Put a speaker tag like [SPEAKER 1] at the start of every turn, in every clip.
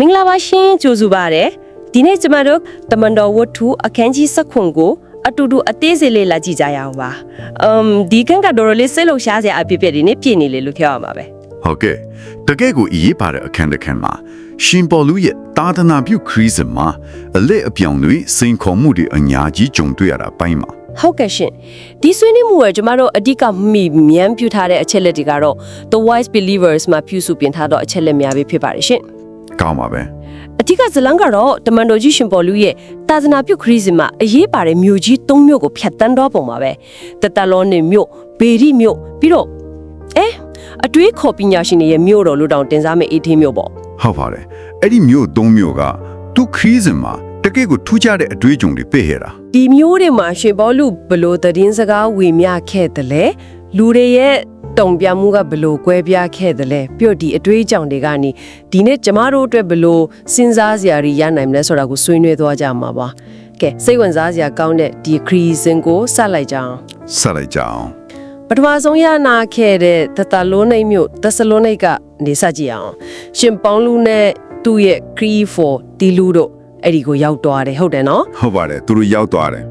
[SPEAKER 1] မင်္ဂလာပါရှင်ကြိုဆိုပါရစေဒီနေ့ကျမတို့တမန်တော်ဝတ္ထုအခန်းကြီး7ခွန်ကိုအတူတူအသေးစိတ်လေးလာကြည့်ကြရအောင်ပါအမ်ဒီကံကတော့လေးစိတ်လို့ရှားစရာအဖြစ်အပျက်တွေနဲ့ပြည့်နေလေလို့ပြောရမှာပဲ
[SPEAKER 2] ဟုတ်ကဲ့တကယ်ကိုအရေးပါတဲ့အခန်းတစ်ခန်းမှာရှင်ပေါ်လူရဲ့တာသနာပြုခရီးစဉ်မှာအလက်အပြောင်တွေစိန်ခေါ်မှုတွေအများကြီးကြုံတွေ့ရတာပိုင်းမှာ
[SPEAKER 1] ဟုတ်ကဲ့ရှင်ဒီဆွေးနွေးမှုကကျမတို့အဓိကမိမြန်းပြထားတဲ့အချက်လက်တွေကတော့ The Wise Believers မှာပြုစုပြင်ထားတော့အချက်လက်များပဲဖြစ်ပါတယ်ရှင်
[SPEAKER 2] ကောင်းပါပဲ
[SPEAKER 1] အဓိကဇလန်ကတော့တမန်တော်ကြီးရှင်ပေါ်လူရဲ့တာသနာပြုခရီးစဉ်မှာအရေးပါတဲ့မြို့ကြီး၃မြို့ကိုဖျက်တမ်းတော့ပုံပါပဲတတလောနေမြို့ဘေရီမြို့ပြီးတော့အဲအတွေးခေါ်ပညာရှင်တွေရဲ့မြို့တော်လို့တောင်တင်စားမယ့်အေးထင်းမြို့ပေါ့
[SPEAKER 2] ဟုတ်ပါတယ်အဲ့ဒီမျိုးသုံးမျိုးကသူခရီးစဉ်မှာတကယ်ကိုထူးခြားတဲ့အတွေ့အကြုံတွေပြည့်ရတာ
[SPEAKER 1] ဒီမြို့တွေမှာရှင်ပေါ်လူဘလို့သတင်းစကားဝေမျှခဲ့တယ်လဲလူတွေရဲ့ တုံပြမှုကဘလို့ကွဲပြားခဲ့တယ်လဲပြော့ဒီအတွေးအကြောင်တွေကနေဒီနေ့ကျမတို့အတွက်ဘလို့စဉ်းစားစရာတွေရနိုင်မလဲဆိုတာကိုဆွေးနွေးသွားကြမှာပါကဲစိတ်ဝင်စားစရာကောင်းတဲ့ဒီခရီးစဉ်ကိုဆက်လိုက်ကြအောင်
[SPEAKER 2] ဆက်လိုက်ကြအောင်
[SPEAKER 1] ပထမဆုံးရနာခဲ့တဲ့တတလိုနိတ်မြို့သစလိုနိတ်ကနေစကြည့်အောင်ရှင်ပေါင်းလူနဲ့သူ့ရဲ့ Cree for တီလူတို့အဲ့ဒီကိုရောက်သွားတယ်ဟုတ်တယ်နော်
[SPEAKER 2] ဟုတ်ပါတယ်သူတို့ရောက်သွားတယ်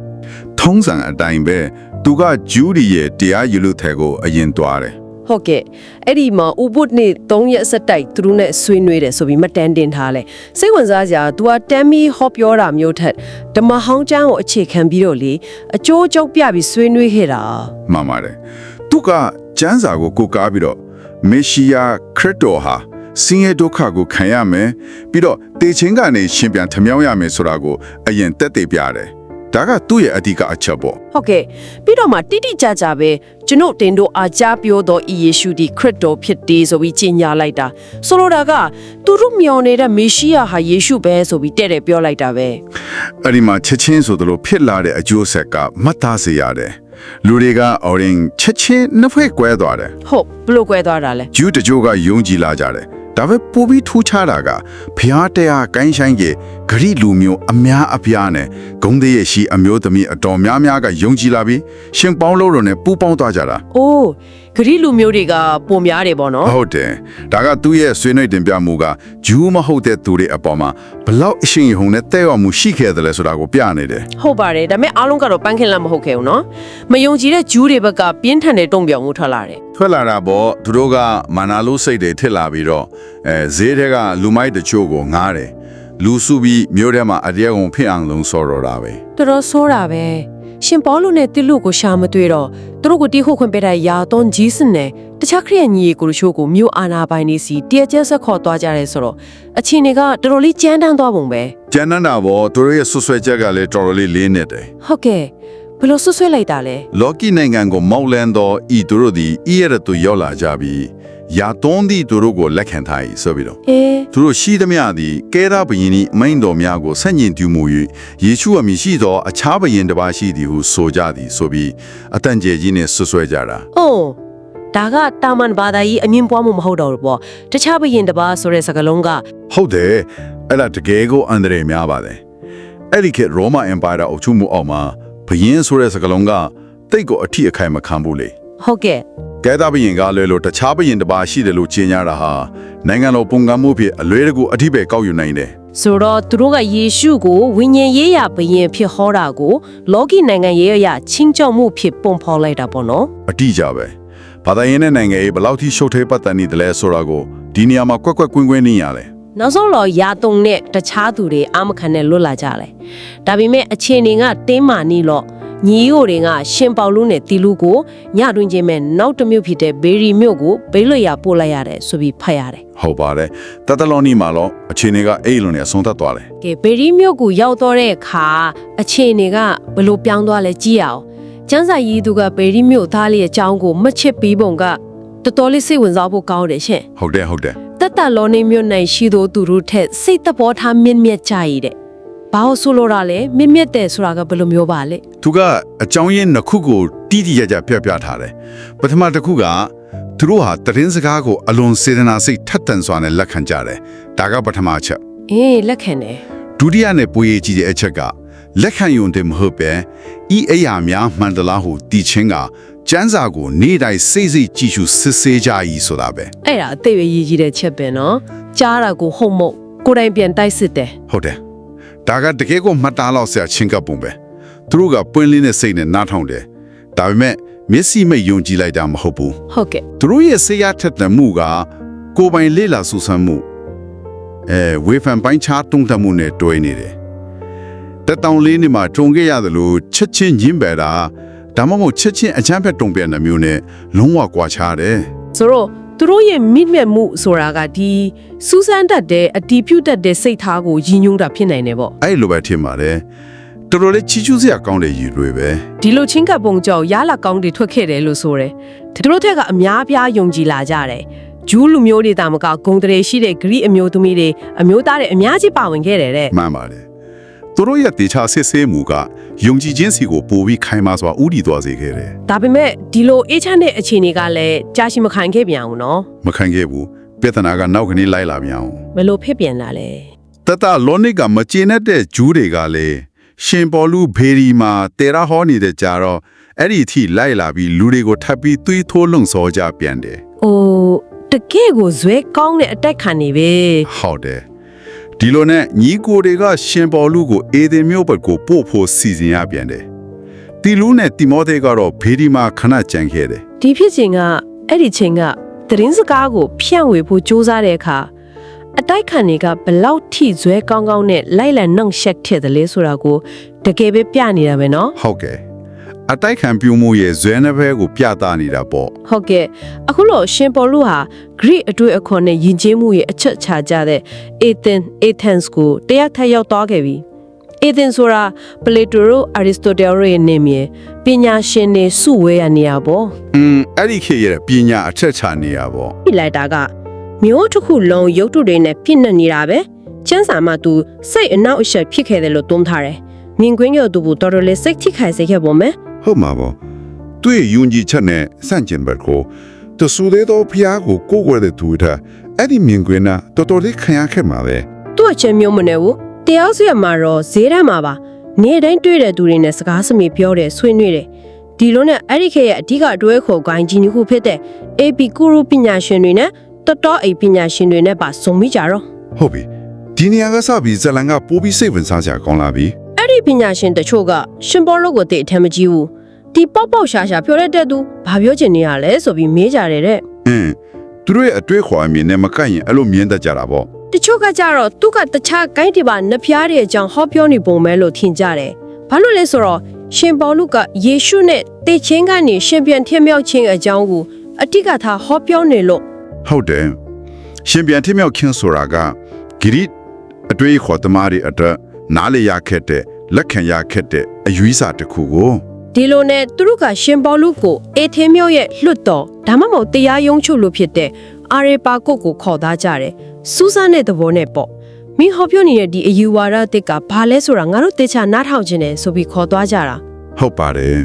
[SPEAKER 2] ထုံးစံအတိုင်းပဲ သူကဂျူဒီရဲ့တရားယူလို့ထဲကိုအရင်သွားတယ်
[SPEAKER 1] ဟုတ်ကဲ့အဲ့ဒီမှာဥပုဒ်နေ့3ရက်ဆက်တိုက်သူတို့နဲ့ဆွေးနွေးတယ်ဆိုပြီးမတန်းတင်ထားလဲစိတ်ဝင်စားစရာ तू ကတမ်းမီဟောပြောတာမျိုးထက်ဓမ္မဟောင်းကျမ်းကိုအခြေခံပြီးတော့လေအကျိုးအကျုပ်ပြပြီးဆွေးနွေးခဲ့တာ
[SPEAKER 2] မှန်ပါတယ်သူကကျမ်းစာကိုကိုးကားပြီးတော့မေရှိယခရစ်တော်ဟာဆင်းရဲဒုက္ခကိုခံရမယ်ပြီးတော့တေချင်းကနေရှင်ပြန်ထမြောင်းရမယ်ဆိုတာကိုအရင်တက်တည်ပြတယ် ဒါကသူ့ရဲ့အဓိကအချက်ပေါ့
[SPEAKER 1] ဟုတ်ကဲ့ပြီးတော့မှတိတိကျကျပဲကျွန်ုပ်တင်တို့အားကြားပြောသောဤယေရှုဒီခရစ်တော်ဖြစ်တယ်ဆိုပြီးကြီးညာလိုက်တာဆိုလိုတာကသူတို့မျှော်နေတဲ့မေရှိယဟာယေရှုပဲဆိုပြီးတဲ့တယ်ပြောလိုက်တာပဲ
[SPEAKER 2] အဲ့ဒီမှာချက်ချင်းဆိုသလိုဖြစ်လာတဲ့အကျိုးဆက်ကမှတ်သားစေရတယ်လူတွေကအော်ရင်ချက်ချင်းနှစ်ဖွဲ့ကွဲသွားတယ်
[SPEAKER 1] ဟုတ်ဘလို့ကွဲသွားတာလဲ
[SPEAKER 2] ဂျူးတကြိုကယုံကြည်လာကြတယ်ဒါပဲပိုပြီးထူးခြားတာကဖျားတရားကိုင်းဆိုင်ကြီး ဂရိလူမျိုးအများအပြားနဲ့ဂုံးသေးရဲ့ရှိအမျိုးသမီးအတော်များများကယုံကြည်လာပြီးရှင်ပေါင်းလို့တော့နဲ့ပူပေါင်းသွားကြတာ
[SPEAKER 1] အိုးဂရိလူမျိုးတွေကပုံများတယ်ပေါ့နော်
[SPEAKER 2] ဟုတ်တယ်ဒါကသူ့ရဲ့ဆွေးနွေးတင်ပြမှုကဂျူးမဟုတ်တဲ့သူတွေအပေါ်မှာဘလောက်အရှင်ယုံနဲ့တဲ့ရောက်မှုရှိခဲ့တယ်လဲဆိုတာကိုပြနေတယ်
[SPEAKER 1] ဟုတ်ပါတယ်ဒါပေမဲ့အားလုံးကတော့ပန်းခင်လမ်းမဟုတ်ခဲ့ဘူးနော်မယုံကြည်တဲ့ဂျူးတွေဘက်ကပြင်းထန်တဲ့တုံ့ပြောင်မှုထွက်လာတယ်
[SPEAKER 2] ထွက်လာတာပေါ့သူတို့ကမာနာလို့စိတ်တွေထစ်လာပြီးတော့အဲဈေးထဲကလူမိုက်တချို့ကိုငားတယ် လူစုပြီးမြို့ထဲမှာအတရားကုန်ဖြစ်အောင်လုံးစော်တော့တာပဲ
[SPEAKER 1] တော်တော်ဆိုးတာပဲရှင်ပေါလုနဲ့တိလုကိုရှာမတွေ့တော့သူတို့ကိုတိခုခွင့်ပေးတဲ့ယာသွန်ဂျီစနဲ့တခြားခရိယန်ညီကိုချို့ကိုမြို့အာနာပိုင်နေစီတရကျက်ဆက်ခေါ်သွားကြတယ်ဆိုတော့အချင်းတွေကတော်တော်လေးကြမ်းတမ်းသွားပုံပဲ
[SPEAKER 2] ကျန်တာပေါ့သူတို့ရဲ့ဆွဆွဲချက်ကလည်းတော်တော်လေးလေးနေတယ်
[SPEAKER 1] ဟုတ်ကဲ့ ဘယ်လိုဆွဆွဲလိုက်တာလဲ
[SPEAKER 2] လော်ကီနိုင်ငံကိုမောက်လန်တော့ဤသူတို့ဒီဤရတဲ့သူရောက်လာကြပြီးယာသွန်းဒီသူတို့ကိုလက်ခံထား၏ဆိုပြီးတော့
[SPEAKER 1] အေး
[SPEAKER 2] သူတို့ရှိသမျှသည်ကဲရာဘယင်းဤအမိန်တော်များကိုဆန့်ကျင်တူမှု၍ယေရှုအမည်ရှိသောအခြားဘယင်းတစ်ပါးရှိသည်ဟုဆိုကြသည်ဆိုပြီးအတန်ကျဲကြီးနဲ့ဆွဆွဲကြတာ
[SPEAKER 1] အိုးဒါကတာမန်ဘာသာကြီးအမြင်ပွားမှုမဟုတ်တော့ဘူးပေါ့တခြားဘရင်တစ်ပါးဆိုတဲ့စကားလုံးက
[SPEAKER 2] ဟုတ်တယ်အဲ့ဒါတကယ်ကိုအန္တရာယ်များပါတယ်အဲ့ဒီခေတ်ရောမအင်ပါယာအုပ်ချုပ်မှုအောက်မှာ ဘယင်းဆိုတဲ့စကားလုံးကတိတ်ကိုအထီးအခိုင်မခံဘူးလေ
[SPEAKER 1] ဟုတ်ကဲ့
[SPEAKER 2] ကဲသားဘယင်ကလွယ်လို့တခြားဘယင်တစ်ပါးရှိတယ်လို့ကြေညာတာဟာနိုင်ငံတော်ပုံကမ်းမှုဖြစ်အလွဲတကူအထီးပဲကောက်ယူနိုင်တယ်
[SPEAKER 1] ဆိုတော့သူတို့ကယေရှုကိုဝိညာဉ်ရေးရဘရင်ဖြစ်ဟောတာကိုလောကီနိုင်ငံရေးအရချင်းကြောက်မှုဖြစ်ပုံဖော်လိုက်တာပေါ့နော်
[SPEAKER 2] အတိအကျပဲဘာသာရေးနဲ့နိုင်ငံရေးဘယ်လောက်ထိရှုပ်ထွေးပတ်သက်နေတယ်လဲဆိုတာကိုဒီနေရာမှာကွက်ကွက်ကွင်းကွင်းနေရလဲ
[SPEAKER 1] နောက်ဆုံးတော့ယာတုံနဲ့တခြားသူတွေအာမခံနဲ့လွတ်လာကြတယ်ဒါပေမဲ့အခြေအနေကတင်းမာနေလို့ညီယိုတွေကရှင်ပေါလုနဲ့တီလူကိုညတွင်ချင်းမဲ့နောက်တစ်မြို့ဖြစ်တဲ့ဘေရီမြို့ကိုဘေးလွတ်ရာပို့လိုက်ရတယ်ဆိုပြီးဖတ်ရတယ်
[SPEAKER 2] ဟုတ်ပါတယ်တတလောနီမှာတော့အခြေအနေကအဲ့လိုနဲ့အဆုံးသတ်သွားတယ်
[SPEAKER 1] ကဲဘေရီမြို့ကိုရောက်တော့တဲ့အခါအခြေအနေကဘလို့ပြောင်းသွားလဲကြည့်ရအောင်ကျန်းစာရေးသူကဘေရီမြို့သားလေးရဲ့အကြောင်းကိုမချစ်ပြီးပုံကတော်တော်လေးစိတ်ဝင်စားဖို့ကောင်းတယ်ရှင်
[SPEAKER 2] ဟုတ်တယ်ဟုတ်တယ်
[SPEAKER 1] တက်တလောနေမြို့နိုင်ရှိသောသူတို့ထက်စိတ်တဘောထားမြင့်မြတ်ကြရည်တဲ့ဘာလို့ဆိုလိုတာလဲမြင့်မြတ်တယ်ဆိုတာကဘယ်လိုမျိုးပါလဲ
[SPEAKER 2] သူကအကြောင်းရင်းနှစ်ခုကိုတိတိကျကျပြပြထားတယ်ပထမတစ်ခုကသူတို့ဟာတရင်စကားကိုအလွန်စေတနာစိတ်ထက်သန်စွာနဲ့လက်ခံကြတယ်ဒါကပထမအချက်
[SPEAKER 1] အေးလက်ခံတယ်
[SPEAKER 2] ဒုတိယနဲ့ပွေရေးကြည့်တဲ့အချက်က လက်ခံယုံတယ်မဟုတ်ပဲဤအရာများမှန်တလားဟုတီချင်းကကျမ်းစာကိုနေ့တိုင်းစိတ်စိတ်ကြည့်ရှုစစ်ဆေးကြ၏ဆိုတာပဲ
[SPEAKER 1] အဲ့ဒါအသေးပဲရည်ကြီးတဲ့ချက်ပဲနော်ကြားတာကိုဟုတ်မဟုတ်ကိုယ်တိုင်ပြန်တိုက်စစ်တယ်
[SPEAKER 2] ဟုတ်တယ်ဒါကတကယ်ကိုမှတ်သားလောက်ဆရာချင်းကပ်ပုံပဲသူတို့ကပွင့်လင်းတဲ့စိတ်နဲ့နားထောင်တယ်ဒါပေမဲ့မျက်စိမိတ်ယုံကြည်လိုက်တာမဟုတ်ဘူး
[SPEAKER 1] ဟုတ်ကဲ့
[SPEAKER 2] သူတို့ရဲ့ဆေးရထက်တဲ့မှုကကိုယ်ပိုင်လေးလာဆူဆန်းမှုအဲဝေဖန်ပိုင်းခြားတုံ့တက်မှုနဲ့တွဲနေတယ် တက်တောင်လေးနေမှာထုံခဲ့ရတယ်လို့ချက်ချင်းညင်းပယ်တာဒါမှမဟုတ်ချက်ချင်းအချမ်းဖက်တုံ့ပြန်တဲ့မျိုးနဲ့လုံးဝကွာခြားတယ်
[SPEAKER 1] ဆိုတော့သူတို့ရဲ့မိမြတ်မှုဆိုတာကဒီစူးစမ်းတတ်တဲ့အတီးပြုတ်တတ်တဲ့စိတ်ထားကိုရည်ညွှန်းတာဖြစ်နိုင်တယ်ပေါ့
[SPEAKER 2] အဲ့လိုပဲထင်ပါတယ်တော်တော်လေးချီချူးစရာကောင်းတဲ့ရည်တွေပဲ
[SPEAKER 1] ဒီလိုချင်းကပ်ပုံကြောင့်ရလာကောင်းတွေထွက်ခဲ့တယ်လို့ဆိုတယ်သူတို့ထက်ကအများအပြားယုံကြည်လာကြတယ်ဂျူးလူမျိုးတွေတာမကဂုံတရေရှိတဲ့ဂရိအမျိုးသမီးတွေအမျိုးသားတွေအများကြီးပါဝင်ခဲ့တယ်တဲ့
[SPEAKER 2] မှန်ပါတယ် သူတို့ရဲ့တေချာဆစ်ဆေးမှုကယုံကြည်ခြင်းစီကိုပိုပြီးခိုင်မာစွာဥတီသွားစေခဲ့တယ်
[SPEAKER 1] ဒါပေမဲ့ဒီလိုအေးချမ်းတဲ့အခြေအနေကလည်းကြာရှိမခိုင်ခဲ့ပြန်ဘူးနော်
[SPEAKER 2] မခံခဲ့ဘူးပြဿနာကနောက်ကနေလိုက်လာပြန်အောင်
[SPEAKER 1] ဘယ်လိုဖြစ်ပြန်လာလဲ
[SPEAKER 2] တတလောနစ်ကမကျေနပ်တဲ့ဂျူးတွေကလည်းရှင်ပေါ်လူဘေရီမှာတေရာဟောနေတဲ့ကြတော့အဲ့ဒီအထိလိုက်လာပြီးလူတွေကိုထပ်ပြီးသွေးထိုးလုံစောကြပြန်တယ်။
[SPEAKER 1] အိုးတကယ့်ကိုဇွဲကောင်းတဲ့အတက်ခံနေပဲ
[SPEAKER 2] ဟုတ်တယ် ဒီလိုနဲ့ညီကိုတွေကရှင်ပေါ်လူကိုအေဒင်မြို့ဘက်ကိုပို့ဖို့စီစဉ်ရပြန်တယ်တီလူနဲ့တီမောသေကတော့ဘေရီမှာခဏကြံခဲ့တယ်။
[SPEAKER 1] ဒီဖြစ်ချိန်ကအဲ့ဒီချိန်ကသတင်းစကားကိုဖြန့်ဝေဖို့စ조사တဲ့အခါအတိုက်ခံတွေကဘလောက်ထိဇွဲကောင်းကောင်းနဲ့လိုက်လံနှောင့်ရှက်ခဲ့တယ်လဲဆိုတာကိုတကယ်ပဲပြနေတာပဲနော်
[SPEAKER 2] ဟုတ်ကဲ့ အတိုက်ခံပြမှုရဲ့ဇွဲနှဘဲကိုပြသနေတာပေါ့။
[SPEAKER 1] ဟုတ်ကဲ့အခုလို့ရှင်ပေါ်လူဟာ Greek အတွေ့အခေါ်နဲ့ယဉ်ကျေးမှုရဲ့အချက်ချာကြတဲ့ Athens Athens ကိုတရားထက်ရောက်သွားခဲ့ပြီ။ Athens ဆိုတာ Plato တို့ Aristotle တို့ရဲ့နေမြေပညာရှင်တွေစုဝေးရနေရပေါ့။
[SPEAKER 2] อืมအဲ့ဒီခေတ်ရဲ့ပညာအထက်ချနေရပေါ့
[SPEAKER 1] ပြလိုက်တာကမျိုးတစ်ခုလုံးရုပ်တုတွေနဲ့ပြည့်နေနေတာပဲချမ်းစာမှသူစိတ်အနောက်အရှက်ဖြစ်ခဲ့တယ်လို့သုံးထားတယ်မြင်ကွင်းရသူဘူးတော်တော်လေးစိတ်ထိခိုက်စေခဲ့ပုံပဲ
[SPEAKER 2] ဟုတ်မှာပေါ့သူ့ရဲ့ယုံကြည်ချက်နဲ့စန့်ကျင်ဘက်ကိုတဆူသေးသောဖျားကိုကိုယ်ွယ်တဲ့သူထားအဲ့ဒီမြင်ကွင်းကတော်တော်လေးခံရခဲ့မှာပဲ
[SPEAKER 1] သူ့အချင်းမျိုးမနေဘူးတရားစရမှာတော့ဈေးတန်းမှာပါနေ့တိုင်းတွေ့တဲ့သူတွေနဲ့စကားစမိပြောတယ်ဆွေးနွေးတယ်ဒီလိုနဲ့အဲ့ဒီခေတ်ရဲ့အဓိကအတွဲခေါ်ဂိုင်းကြီးတစ်ခုဖြစ်တဲ့ AP ကုရုပညာရှင်တွေနဲ့တော်တော်အိပညာရှင်တွေနဲ့ပါစုံမိကြတော့
[SPEAKER 2] ဟုတ်ပြီဒီနေရာကစပြီးဇလန်ကပိုးပြီးစိတ်ဝင်စားစရာကောင်းလာပြီ
[SPEAKER 1] အဲ့ဒီပညာရှင်တချို့ကရှင်ဘောလုတ်ကိုတိတ်အထက်မကြီးဘူးဒီပေါက်ပေါက်ရှာရှာပြောရတဲ့သူဘာပြောချင်နေရလဲဆိုပြီးမေးကြတယ်တဲ့
[SPEAKER 2] အင်းသူတို့ရဲ့အတွေ့အခေါ်အမြင်နဲ့မကန့်ရင်အဲ့လိုမြင်တတ်ကြတာပေါ့
[SPEAKER 1] တချို့ကကြတော့သူကတခြားကိုင်းတီပါနှဖျားတွေအကြောင်းဟောပြောနေပုံပဲလို့ထင်ကြတယ်ဘာလို့လဲဆိုတော့ရှင်ပေါလုကယေရှုနဲ့တေချင်းကနေရှင်ပြန်ထမြောက်ခြင်းအကြောင်းကိုအတိကထားဟောပြောနေလို့
[SPEAKER 2] ဟုတ်တယ်ရှင်ပြန်ထမြောက်ခင်းဆိုတာကဂိရိအတွေ့အခေါ်သမားတွေအတွက်နားလေရခက်တဲ့ လက်ခံရခက်တဲ့အယူအဆတစ်ခုကို
[SPEAKER 1] ဒီလိုနဲ့သူတို့ကရှင်ပေါလုကိုအေသင်းမြို့ရဲ့လွတ်တော်ဒါမှမဟုတ်တရားရုံးချုပ်လို့ဖြစ်တဲ့အာရေပါကုတ်ကိုခေါ်သားကြတယ်စူးစမ်းတဲ့သဘောနဲ့ပေါ့မင်းဟောပြောနေတဲ့ဒီအယူဝါဒတစ်ကဘာလဲဆိုတာငါတို့တေချာနားထောင်ခြင်းတယ်ဆိုပြီးခေါ်သွားကြတာ
[SPEAKER 2] ဟုတ်ပါတယ်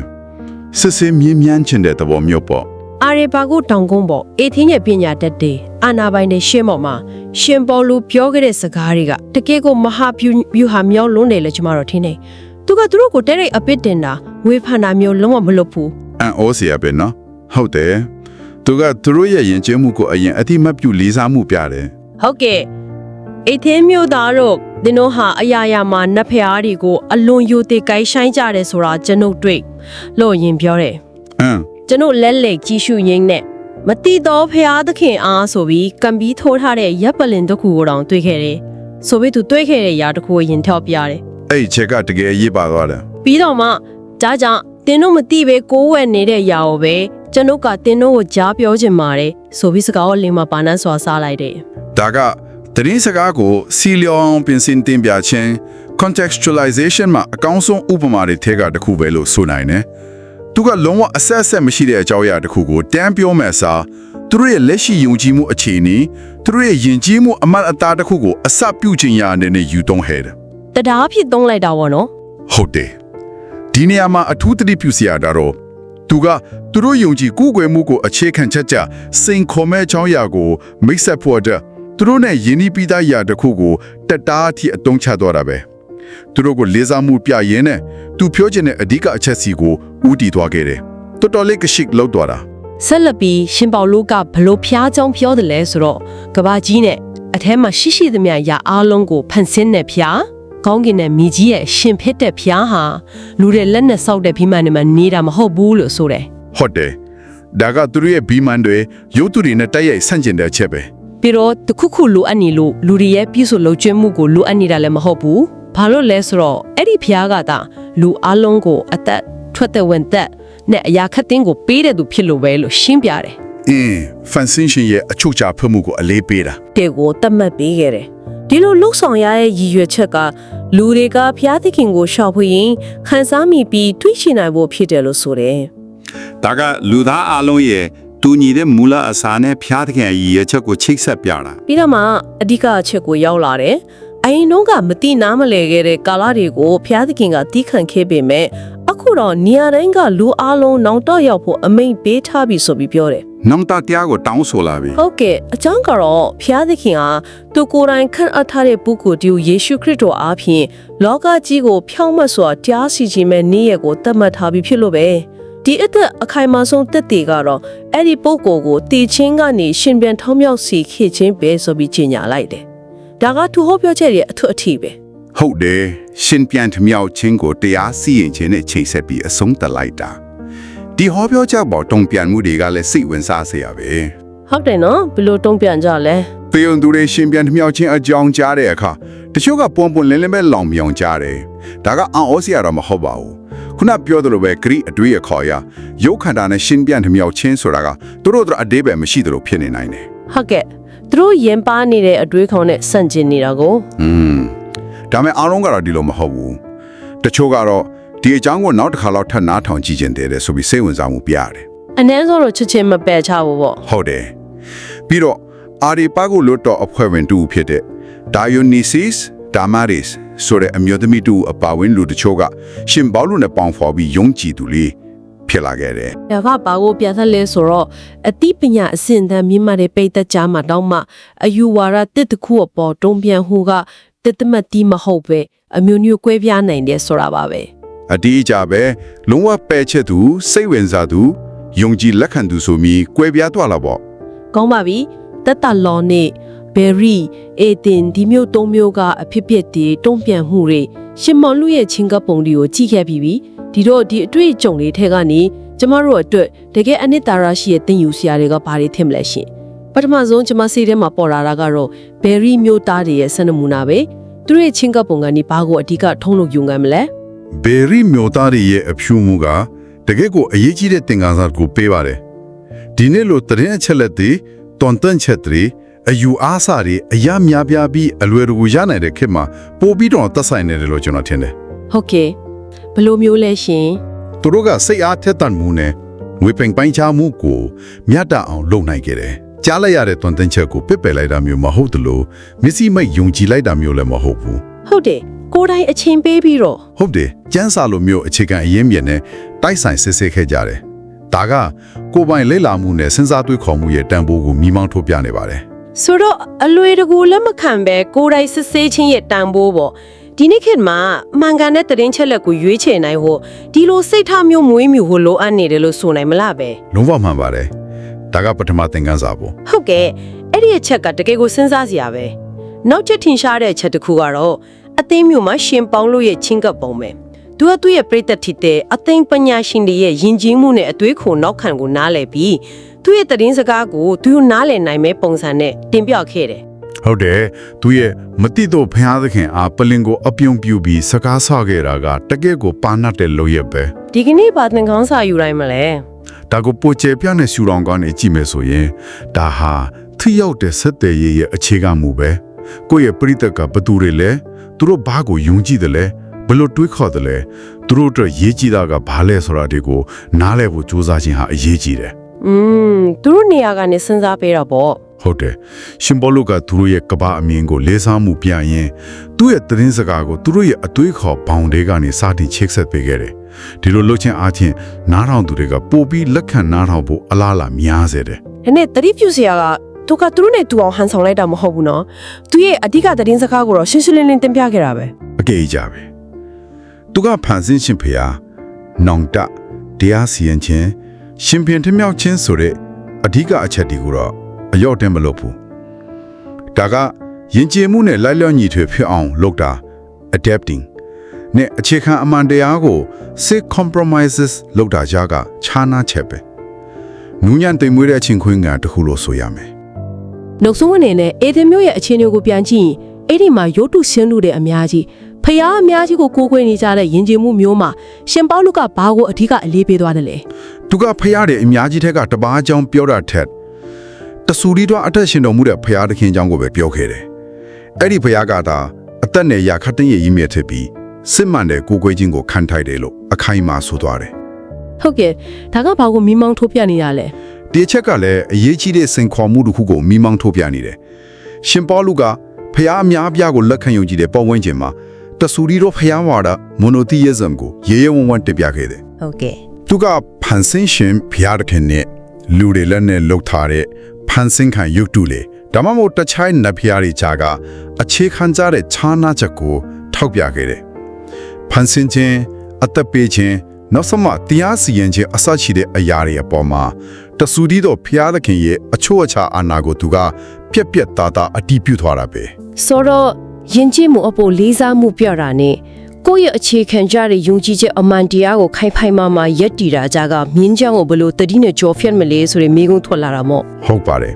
[SPEAKER 2] စစ်စစ်မြင်းမြန်းချင်တဲ့သဘောမျိုးပေါ့
[SPEAKER 1] အာရေပါကုတ်တောင်ကုန်းပေါ်အေသင်းရဲ့ပညာတတ်တဲ့အာနာပိုင်တဲ့ရှင်းပေါ်မှာရှင်ပေါလုပြောခဲ့တဲ့စကားတွေကတကယ်ကိုမဟာပြူပြူဟာမြောင်းလွန်းတယ်လို့ကျွန်တော်တို့ထင်တယ်သူကသူတို့ကိုတဲ့တဲ့အပစ်တင်တာဝေဖန်တာမျိုးလုံးဝမလုပ်ဘူး
[SPEAKER 2] အန်ဩစီရပဲနော်ဟုတ်တယ်သူကသူတို့ရဲ့ယဉ်ကျေးမှုကိုအရင်အတိမတ်ပြုလေးစားမှုပြတယ်
[SPEAKER 1] ဟုတ်ကဲ့အိသင်းမျိုးသားတို့သင်တို့ဟာအရာရာမှာနတ်ဖျားတွေကိုအလွန်ယိုသေးကိုင်းဆိုင်ကြတယ်ဆိုတာကျွန်ုပ်တွေ့လို့ရင်ပြောတယ်
[SPEAKER 2] အင်း
[SPEAKER 1] ကျွန်ုပ်လက်လက်ကြီးရှုရင်းနဲ့မတိတော့ဖျားသခင်အားဆိုပြီးကံပြီးထိုးထားတဲ့ရပ်ပလင်တစ်ခုကိုတောင်တွေ့ခဲ့တယ်ဆိုပြီးသူတွေ့ခဲ့တဲ့ຢာတစ်ခုကိုရင်ထောက်ပြတယ်
[SPEAKER 2] အဲ့ဒီချက်ကတကယ်အရေးပါသွားတယ်
[SPEAKER 1] ပြီးတော့မှဒါကြောင့်သင်တို့မသိပဲကိုးဝဲနေတဲ့ຢာကိုပဲကျွန်ုပ်ကသင်တို့ကိုကြားပြောချင်ပါတယ်ဆိုပြီးစကားကိုလင်းမပါနန်းစွာစားလိုက်တယ်
[SPEAKER 2] ဒါကသတင်းစကားကိုစီလျောင်းပြင်ဆင်တင်ပြခြင်း contextualization မှာအကောင်းဆုံးဥပမာတွေထဲကတစ်ခုပဲလို့ဆိုနိုင်တယ်။ သူကလုံးဝအဆက်အဆက်မရှိတဲ့အကြောင်းအရာတစ်ခုကိုတန်းပြောမဲ့အစားသူတို့ရဲ့လက်ရှိယုံကြည်မှုအခြေအနေသူတို့ရဲ့ယဉ်ကျေးမှုအမှတ်အသားတစ်ခုကိုအစပြုခြင်းရာအနေနဲ့ယူသုံးဟဲ့တယ်
[SPEAKER 1] တရားဖြစ်သုံးလိုက်တာပေါ့နော်။
[SPEAKER 2] ဟုတ်တယ်။ဒီနေရာမှာအထူးသတိပြုစရာဒါတော့သူကသူတို့ယုံကြည်ကိုးကွယ်မှုကိုအခြေခံချက်ကြစိန်ခေါ်မဲ့အကြောင်းအရာကိုမိတ်ဆက်ဖို့အတွက်သူတို့နဲ့ယဉ်ဤပြီးသားရာတစ်ခုကိုတက်တားအထိအတုံးချတော့တာပဲ သူတို့ကိုလေးစားမှုပြရင်းနဲ့သူပြောချင်တဲ့အဓိကအချက်စီကိုဦးတည်သွားခဲ့တယ်တော်တော်လေးကရှိလောက်သွားတာ
[SPEAKER 1] ဆက်လက်ပြီးရှင်ပေါလုကဘလို့ဖျားကြောင်းပြောတယ်လဲဆိုတော့ကဘာကြီးနဲ့
[SPEAKER 3] အထဲမှာရှိရှိသမျှရာအားလုံးကိုဖန်ဆင်းတဲ့ဖျားကောင်းကင်နဲ့မြေကြီးရဲ့ရှင်ဖြစ်တဲ့ဖျားဟာလူတွေလက်နဲ့စောက်တဲ့ဖိမန်တွေမှာနေတာမဟုတ်ဘူးလို့ဆိုတယ်
[SPEAKER 2] ဟုတ်တယ်ဒါကသူတို့ရဲ့ဘီမန်တွေရုပ်သူတွေနဲ့တိုက်ရိုက်ဆန့်ကျင်တဲ့အချက်ပဲ
[SPEAKER 3] ပြီးတော့တခုခုလိုအပ်နေလို့လူတွေရဲ့ပြည့်စုံလုံကျွမ်းမှုကိုလိုအပ်နေတာလည်းမဟုတ်ဘူး ဘာလို့လဲဆိုတော့အဲ့ဒီဖျားကသာလူအလုံးကိုအသက်ထွက်တဲ့ဝင်သက်နဲ့အရာခတ်တင်းကိုပေးတဲ့သူဖြစ်လို့ပဲလို့ရှင်းပြတယ်
[SPEAKER 2] အင်းဖန်ဆင်းရှင်ရဲ့အချုပ်ချာဖတ်မှုကိုအလေးပေးတာ
[SPEAKER 1] တဲ့ကိုတတ်မှတ်ပေးခဲ့တယ်ဒီလိုလှုပ်ဆောင်ရတဲ့ရည်ရွယ်ချက်ကလူတွေကဖျားသခင်ကိုရှောက်ဖွေရင်ခန်းစားမိပြီးတွေးချနိုင်ဖို့ဖြစ်တယ်လို့ဆိုတယ်
[SPEAKER 4] ဒါကလူသားအလုံးရဲ့တူညီတဲ့မူလအစာနဲ့ဖျားသခင်အရည်ရဲ့ချက်ကိုချိတ်ဆက်ပြတာ
[SPEAKER 1] ပြီးတော့မှအဓိကအချက်ကိုရောက်လာတယ်အ ရင်တော့ကမတိနားမလဲခဲ့တဲ့ကာလတွေကိုဖျားသခင်ကတီးခန့်ခဲ့ပေမဲ့အခုတော့နေရာတိုင်းကလူအလုံးနောင်တော့ရောက်ဖို့အမိန့်ပေးထားပြီဆိုပြီးပြောတယ်
[SPEAKER 4] နောင်တတရားကိုတောင်းဆိုလာပြီ
[SPEAKER 1] ဟုတ်ကဲ့အကြောင်းကတော့ဖျားသခင်ဟာသူကိုယ်တိုင်ခန့်အပ်ထားတဲ့ပုဂ္ဂိုလ်တူယေရှုခရစ်တော်အားဖြင့်လောကကြီးကိုဖြောင့်မတ်စွာတရားစီခြင်းမဲ့နေ့ရက်ကိုသတ်မှတ်ထားပြီးဖြစ်လို့ပဲဒီအသက်အခိုင်အမာဆုံးတက်တည်ကတော့အဲ့ဒီပုဂ္ဂိုလ်ကိုတည်ချင်းကနေရှင်ပြန်ထောင်းမြောက်စီခေခြင်းပဲဆိုပြီးကြီးညာလိုက်တယ် ဒါကသူဟောပြောချက်ရဲ့အထွတ်အထိပဲ
[SPEAKER 4] ဟုတ်တယ်ရှင်ပြန်ထမြောက်ခြင်းကိုတရားစီရင်ခြင်းနဲ့ချိန်ဆက်ပြီးအဆုံးသတ်လိုက်တာဒီဟောပြောချက်ပေါ်တုံ့ပြန်မှုတွေကလည်းစိတ်ဝင်စားစရာပဲ
[SPEAKER 1] ဟုတ်တယ်နော်ဘယ်လိုတုံ့ပြန်ကြလဲ
[SPEAKER 2] သေယုံသူတွေရှင်ပြန်ထမြောက်ခြင်းအကြောင်းကြားတဲ့အခါတချို့ကပွန်ပွန်လင်းလင်းပဲလောင်မြောင်ကြားတယ်ဒါကအံ့ဩစရာတော့မဟုတ်ပါဘူးခုနပြောသလိုပဲဂရိအတွေ့အခေါ်အရရုပ်ခန္ဓာနဲ့ရှင်ပြန်ထမြောက်ခြင်းဆိုတာကသူတို့တို့အတေးပဲမရှိသလိုဖြစ်နေနိုင်တယ်
[SPEAKER 1] ဟုတ်ကဲ့ သူတို့ရင်ပါနေတဲ့အတွေးခေါင်းနဲ့ဆန့်ကျင်နေတာကို
[SPEAKER 2] อืมဒါမဲ့အားလုံးကတော့ဒီလိုမဟုတ်ဘူးတချို့ကတော့ဒီအကြောင်းကိုနောက်တစ်ခါလောက်ထပ်နားထောင်ကြည့်ကျင်တယ်တဲ့ဆိုပြီးစိတ်ဝင်စားမှုပြရတယ်
[SPEAKER 1] အ ਨੇ ဆုံးတော့ချက်ချင်းမပယ်ချဘူးပေါ့
[SPEAKER 2] ဟုတ်တယ်ပြီးတော့အာရီပါကိုလွတ်တော်အဖွဲ့ဝင်တူဖြစ်တဲ့ Dionysus Damaris ဆိုတဲ့အမျိုးသမီးတူအပါဝင်လူတချို့ကရှင်ဘောလူနဲ့ပေါင်ဖော်ပြီးယုံကြည်သူလေး ဖြစ်လာခဲ့တယ်။
[SPEAKER 1] ဒါကဘာကိုပြသလဲဆိုတော့အတိပညာအစင်တန်းမြင့်မာတဲ့ပိတ်သက်ကြားမှာတောင်းမှအယူဝါဒတစ်တစ်ခုအပေါ်တုံ့ပြန်မှုကတစ်တမတ်တီးမဟုတ်ပဲအမျိုးမျိုးကွဲပြားနိုင်တယ်ဆိုတာပါပဲ
[SPEAKER 2] အတီးအကြပဲလုံးဝပယ်ချက်သူစိတ်ဝင်စားသူယုံကြည်လက်ခံသူဆိုပြီးကွဲပြားသွားလာပေါ့။
[SPEAKER 1] ကောင်းပါပြီ။တက်တလော်နဲ့ဘယ်ရီအေတင်ဒီမျိုးသုံးမျိုးကအဖြစ်ဖြစ်တည်တုံ့ပြန်မှုတွေရှင်မောင်လူရဲ့ချင်းကပ်ပုံတွေကိုကြည့်ခဲ့ပြီးပြီ။ ဒီတော့ဒီအတွေ့အကြုံတွေထဲကနေကျမတို့အတွက်တကယ်အနှစ်သာရရှိတဲ့သင်ယူစရာတွေကဘာတွေထင်မလဲရှင်။ပထမဆုံးကျမစိတ်ထဲမှာပေါ်လာတာကတော့ဘယ်ရီမျိုးသားတွေရဲ့စနမူနာပဲ။သူတို့ရဲ့ချင်းကပ်ပုံကနေဘာကိုအဓိကထုံးလို့ယူငမ်းမလဲ။
[SPEAKER 2] ဘေရီမျိုးသားတွေရဲ့အဖြူမှုကတကယ့်ကိုအရေးကြီးတဲ့သင်ခန်းစာကိုပေးပါတယ်ဒီနေ့လိုတရင်အချက်လက်တွေတွန်တန်ချက်တွေအယူအားစာတွေအယများပြားပြီးအလွယ်တကူရနိုင်တဲ့ခေတ်မှာပို့ပြီးတော့သက်ဆိုင်နေတယ်လို့ကျွန်တော်ထင်တယ်
[SPEAKER 1] ဟုတ်ကဲ့ ဘယ်လိုမျိုးလဲရှင်
[SPEAKER 2] သူတို့ကစိတ်အားထက်သန်မှုနဲ့ငွေပင်ပိုင်းချမှုကိုမြတ်တအောင်လုပ်နိုင်ခဲ့တယ်ကြားလိုက်ရတဲ့တွန်တန်ချက်ကိုပစ်ပယ်လိုက်တာမျိုးမဟုတ်သလိုမျက်စိမိတ်ယုံကြည်လိုက်တာမျိုးလည်းမဟုတ်ဘူး
[SPEAKER 1] ဟုတ်တယ်ကိုယ်တိုင်အချိန်ပေးပြီးတော့
[SPEAKER 2] ဟုတ်တယ်ကျန်းစာလိုမျိုးအခြေခံအရင်းမြစ်နဲ့တိုက်ဆိုင်စစ်ဆေးခဲ့ကြတယ်ဒါကကိုယ်ပိုင်လိမ့်လာမှုနဲ့စဉ်းစားတွေးခေါ်မှုရဲ့တန်ဖိုးကိုမိမောင်းထုတ်ပြနေပါတယ်
[SPEAKER 1] ဆိုတော့အလွေတကူလက်မခံပဲကိုယ်တိုင်စစ်ဆေးခြင်းရဲ့တန်ဖိုးပေါ့ ဒီနေ့ခေတ်မှာမှန်ကန်တဲ့သတင်းချက်လက်ကိုရွေးချယ်နိုင်ဖို့ဒီလိုစိတ်ထားမျိုးမွေးမြူဖို့လိုအပ်နေတယ်လို့ဆိုနိုင်မလားပဲ
[SPEAKER 2] လုံးဝမှန်ပါတယ်ဒါကပထမသင်ခန်းစာပေါ့
[SPEAKER 1] ဟုတ်ကဲ့အဲ့ဒီအချက်ကတကယ်ကိုစဉ်းစားစရာပဲနောက်ချက်ထင်ရှားတဲ့အချက်တစ်ခုကတော့အသိမျိုးမှာရှင်ပေါင်းလို့ရဲ့ချင်းကပ်ပုံပဲသူကသူ့ရဲ့ပြိတ္တထစ်တဲ့အသိပညာရှင်တွေရဲ့ယဉ်ကျေးမှုနဲ့အသွေးခိုနောက်ခံကိုနားလည်ပြီးသူ့ရဲ့သတင်းစကားကိုသူနားလည်နိုင်မဲ့ပုံစံနဲ့တင်ပြခဲ့တယ်
[SPEAKER 2] ဟုတ်တယ်သူရဲ့မတိတော့ဖျားသခင်အားပလင်ကိုအပြုံပြူပြီးစကားဆော့ခဲ့တာကတကယ့်ကိုပါနတ်တဲ့လို့ရပဲ
[SPEAKER 1] ဒီကနေ့ဘာသင်ခန်းစာယူတိုင်းမလဲ
[SPEAKER 2] ဒါကိုပိုချေပြတဲ့ရှူတော်ကနေကြည့်မယ်ဆိုရင်ဒါဟာထိရောက်တဲ့ဆက်တဲ့ရဲ့ရဲ့အခြေခံမှုပဲကိုယ့်ရဲ့ပြိတ္တကဘသူတွေလဲသူတို့ဘာကိုယုံကြည်တယ်လဲဘယ်လိုတွေးခေါ်တယ်လဲသူတို့အတွက်ရေးကြည့်တာကဘာလဲဆိုတာဒီကိုနားလည်ဖို့ကြိုးစားခြင်းဟာအရေးကြီးတယ်
[SPEAKER 1] อืมသူတို့နေရာကနေစဉ်းစားပေးတော့ပေါ့
[SPEAKER 2] ဟုတ်တယ်ရှင်ဘောလုကသူတို့ရဲ့ကဘာအမြင်ကိုလေးစားမှုပြရင်သူ့ရဲ့သတင်းစကားကိုသူတို့ရဲ့အသွေးခေါ်ဘောင်တွေကနေစတင်ချိတ်ဆက်ပေးခဲ့တယ်ဒီလိုလှုပ်ချင်းအားချင်းနားထောင်သူတွေကပိုပြီးလက်ခံနားထောင်ဖို့အလားအလာများစေတယ်
[SPEAKER 1] ဒါနဲ့သတိပြုစရာကသူကသူတို့နဲ့တူအောင်ဟန်ဆောင်လိုက်တာမဟုတ်ဘူးနော်သူရဲ့အဓိကသတင်းစကားကိုတော့ရှင်းရှင်းလင်းလင်းတင်ပြခဲ့တာပဲ
[SPEAKER 2] အကြေကြပဲသူကဖန်ဆင်းရှင်ဖျားနောင်တတရားစီရင်ခြင်းရှင်ပြန်ထမြောက်ခြင်းဆိုတဲ့အဓိကအချက်တွေကိုတော့ အယော့တင်မလို့ဘူးဒါကယဉ်ကျေးမှုနဲ့လိုက်လျောညီထွေဖြစ်အောင်လုပ်တာ adapting နဲ့အခြေခံအမှန်တရားကို sick compromises လုပ်တာကြကခြားနာချက်ပဲနူးညံ့တိမ်မွေးတဲ့အချင်းခွင်းငါတစ်ခုလို့ဆိုရမယ်
[SPEAKER 5] နောက်ဆုံးအနေနဲ့အေသင်မျိုးရဲ့အခြေအနေကိုပြန်ကြည့်ရင်အဲ့ဒီမှာရုတ်တုဆင်းလို့တဲ့အများကြီးဖျားအများကြီးကိုကိုးကွယ်နေကြတဲ့ယဉ်ကျေးမှုမျိုးမှာရှင်ပေါလုကဘာကိုအဓိကအလေးပေးသွားတယ်လဲ
[SPEAKER 2] သူကဖျားတဲ့အများကြီးထက်ကတပားအကြောင်းပြောတာထက် တဆူရီတော့အသက်ရှင်တော်မူတဲ့ဖျားသခင်အကြောင်းကိုပဲပြောခဲ့တယ်အဲ့ဒီဖျားကသာအသက်နဲ့ရာခတ်တဲ့ရည်ရည်မြစ်ထက်ပြီးစစ်မှန်တဲ့ကိုယ်ကိုယ်ချင်းကိုခံထိုက်တယ်လို့အခိုင်အမာဆိုသွားတယ်
[SPEAKER 5] ဟုတ်ကဲ့ဒါကဘာကိုမိမောင်းထိုးပြနေရလဲ
[SPEAKER 2] ဒီအချက်ကလည်းအရေးကြီးတဲ့စင်ခေါ်မှုတစ်ခုကိုမိမောင်းထုတ်ပြနေတယ်။ရှင်ပေါလုကဖျားအများအပြားကိုလက်ခံယုံကြည်တဲ့ပတ်ဝန်းကျင်မှာတဆူရီတော့ဖျားဝါဒ monotheism ကိုရေရဲဝံ့ဝံ့တင်ပြခဲ့တယ်
[SPEAKER 1] ဟုတ်ကဲ့။
[SPEAKER 2] သူကဖန်ဆင်းရှင်ဖျားတခင်နဲ့လူတွေလက်နဲ့လှုပ်ထားတဲ့ ဖန်ဆင်းခံရုပ်တုလေဒါမှမဟုတ်တခြားနတ်ဖျားတွေကြားကအခြေခံကြတဲ့ခြားနာချက်ကိုထောက်ပြခဲ့တယ်။ဖန်ဆင်းခြင်းအသက်ပေးခြင်းနောက်ဆုံးမှတရားစီရင်ခြင်းအစရှိတဲ့အရာတွေအပေါ်မှာတဆူဒီတော့ဖျားသခင်ရဲ့အချို့အခြားအာဏာကိုသူကပြက်ပြက်သားသားအတီးပြုထားတာပဲ
[SPEAKER 1] ဆိုတော့ယဉ်ကျေးမှုအပေါ်လေးစားမှုပြတာနဲ့ ကိုယ့်ရဲ့အခြေခံကြတဲ့ယုံကြည်ချက်အမှန်တရားကိုခိုင်ဖိုင်မာမာယက်တည်တာကြကမြင်းချောင်းကိုဘယ်လို့တတိနဲ့ကြော်ဖြတ်မလဲဆိုတဲ့မိကုံးထွက်လာတာမို့
[SPEAKER 2] ဟုတ်ပါတယ်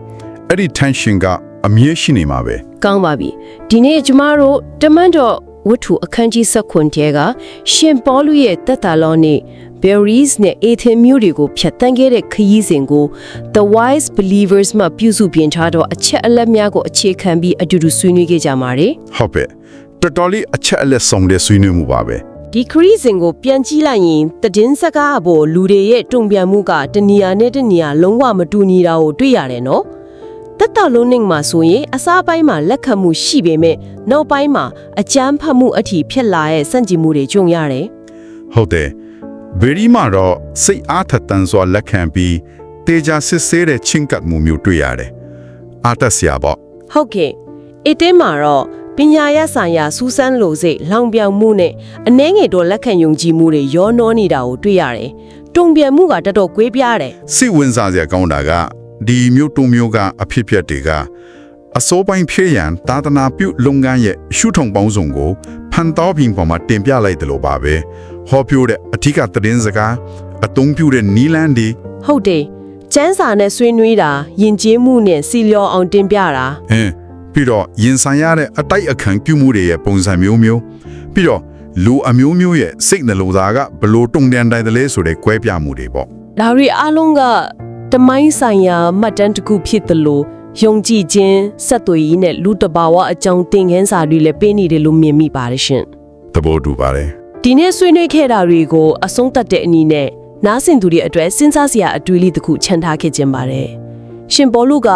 [SPEAKER 2] အဲ့ဒီ tension ကအမြဲရှိနေမှာပဲ
[SPEAKER 1] ကောင်းပါပြီဒီနေ့ကျမတို့တမန်တော်ဝတ္ထုအခန်းကြီး7ခွန်တဲကရှင်ပေါလုရဲ့တက်တာလောနဲ့ berries နဲ့ ethan မျိုးတွေကိုဖြတ်တန်းခဲ့တဲ့ခရီးစဉ်ကို the wise believers မှပြုစုပြင်ထားတော့အချက်အလက်များကိုအခြေခံပြီးအတူတူဆွေးနွေးခဲ့ကြပါတယ်
[SPEAKER 2] ဟုတ်ပဲ တော်တော်လေးအချက်အလက်ဆောင်တဲ့ဆွေးနွေးမှုပါပဲ
[SPEAKER 1] ဒီခရီးစဉ်ကိုပြန်ကြည့်လိုက်ရင်တည်င်းစကားအပေါ်လူတွေရဲ့တုံ့ပြန်မှုကတနေရာနဲ့တနေရာလုံးဝမတူညီတာကိုတွေ့ရတယ်နော်တက်တလုံးနှင့်မှာဆိုရင်အစားပိုင်းမှာလက်ခံမှုရှိပေမဲ့နောက်ပိုင်းမှာအကြမ်းဖက်မှုအထိဖြစ်လာတဲ့စန့်ကျင်မှုတွေကြုံရတယ်
[SPEAKER 2] ဟုတ်တယ်ဗေဒီမာတော့စိတ်အားထက်သန်စွာလက်ခံပြီးတေချာစစ်ဆေးတဲ့ချင်းကပ်မှုမျိုးတွေ့ရတယ်အားတက်စရာပေါ့
[SPEAKER 1] ဟုတ်ကဲ့အတင်းမှာတော့ ပညာရဆိုင်ရာစူးစမ်းလို့စိတ်လောင်ပြောင်မှုနဲ့အနှဲငယ်တော့လက်ခံယုံကြည်မှုတွေရောနှောနေတာကိုတွေ့ရတယ်တုံ့ပြန်မှုကတော်တော်ကွေးပြားတယ်
[SPEAKER 2] စိတ်ဝင်စားစရာကောင်းတာကဒီမျိုးတုံမျိုးကအဖြစ်ပြက်တွေကအစိုးပိုင်းဖြစ်ရန်သာသနာပြုလုပ်ငန်းရဲ့ရှုထုံပေါင်းစုံကိုဖန်တော်ပြင်ပေါ်မှာတင်ပြလိုက်တယ်လို့ပါပဲဟောပြောတဲ့အထူးကသတင်းစကားအသုံးပြုတဲ့နီလန်ဒီ
[SPEAKER 1] ဟုတ်တယ်ကျန်းစာနဲ့ဆွေးနွေးတာယဉ်ကျေးမှုနဲ့စီလျော်အောင်တင်ပြတာ
[SPEAKER 2] ဟင်း ပြီးတော့ရင်ဆိုင်ရတဲ့အတိုက်အခံပြုမှုတွေရဲ့ပုံစံမျိုးမျိုးပြီးတော့လူအမျိုးမျိုးရဲ့စိတ်နှလုံးသားကဘလို့တုံတန်တိုင်းတယ်လဲဆိုတဲ့ကွဲပြားမှုတွေပေါ့
[SPEAKER 1] ဒါတွေအလုံးကတမိုင်းဆိုင်ရာမှတ်တမ်းတစ်ခုဖြစ်တယ်လို့ယုံကြည်ခြင်းစက်သွေးကြီးနဲ့လူတဘာဝအကြောင်းသင်ခန်းစာတွေလည်းပေးနေတယ်လို့မြင်မိပါတယ်ရှင်
[SPEAKER 2] သဘောတူပါတယ်
[SPEAKER 1] ဒီနေ့ဆွေးနွေးခဲ့တာတွေကိုအဆုံးသတ်တဲ့အနေနဲ့နားဆင်သူတွေအတွက်စဉ်းစားစရာအတွေးလေးတစ်ခုခြံထားခဲ့ခြင်းပါတယ်ရှင်ဘောလူက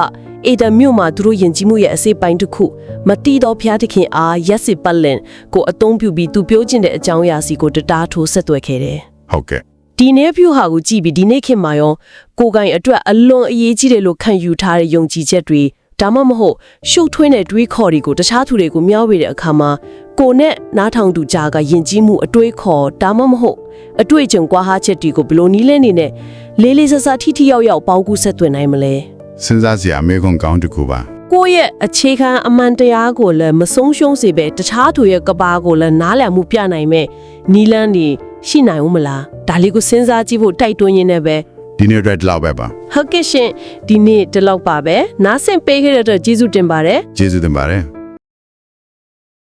[SPEAKER 1] အေဒမ်မြို့မှာသူတို့ယဉ်ကျေးမှုရဲ့အစိပ်ပိုင်းတစ်ခုမတိတော့ဖျားသခင်အားရက်စစ်ပတ်လင်ကိုအသုံးပြုပြီးသူပြောချင်တဲ့အကြောင်းအရာစီကိုတတားထိုးဆက်သွယ်ခဲ့တယ်
[SPEAKER 2] ဟုတ်ကဲ့
[SPEAKER 1] ဒီနေ့ဖြူဟာကိုကြည့်ပြီးဒီနေ့ခင်မှာရောကိုယ်ပိုင်အတွက်အလွန်အရေးကြီးတယ်လို့ခံယူထားတဲ့ယုံကြည်ချက်တွေဒါမှမဟုတ်ရှုပ်ထွေးတဲ့တွေးခေါ်တွေကိုတခြားသူတွေကိုမျှဝေတဲ့အခါမှာကိုနဲ့နားထောင်သူကြားကယဉ်ကျေးမှုအတွေးခေါ်ဒါမှမဟုတ်အတွေ့အကြုံကွာဟာချက်တွေကိုဘယ်လိုနည်းလဲနေနဲ့လေးလေးဆဆထိထိရောက်ရောက်ပေါင်းကူးဆက်သွင်းနိုင်မလဲ
[SPEAKER 2] စဉ်းစားစရာအမေကွန်ကောင်းတစ်ခုပါ
[SPEAKER 1] ကိုယ့်ရဲ့အခြေခံအမှန်တရားကိုလည်းမဆုံးရှုံးစေပဲတခြားသူရဲ့ကဘာကိုလည်းနားလည်မှုပြနိုင်မဲ့နီလန်းနေရှိနိုင်ဦးမလားဒါလေးကိုစဉ်းစားကြည့်ဖို့တိုက်တွန်းရင်းနဲ့ပဲ
[SPEAKER 2] ဒီနေ့ red လောက်ပဲပါ
[SPEAKER 1] ဟုတ်ကဲ့ရှင်ဒီနေ့ဒီလောက်ပါပဲနားဆင်ပေးခဲ့တဲ့အတွက်ကျေးဇူးတင်ပါတယ်
[SPEAKER 2] ကျေးဇူးတင်ပါတယ်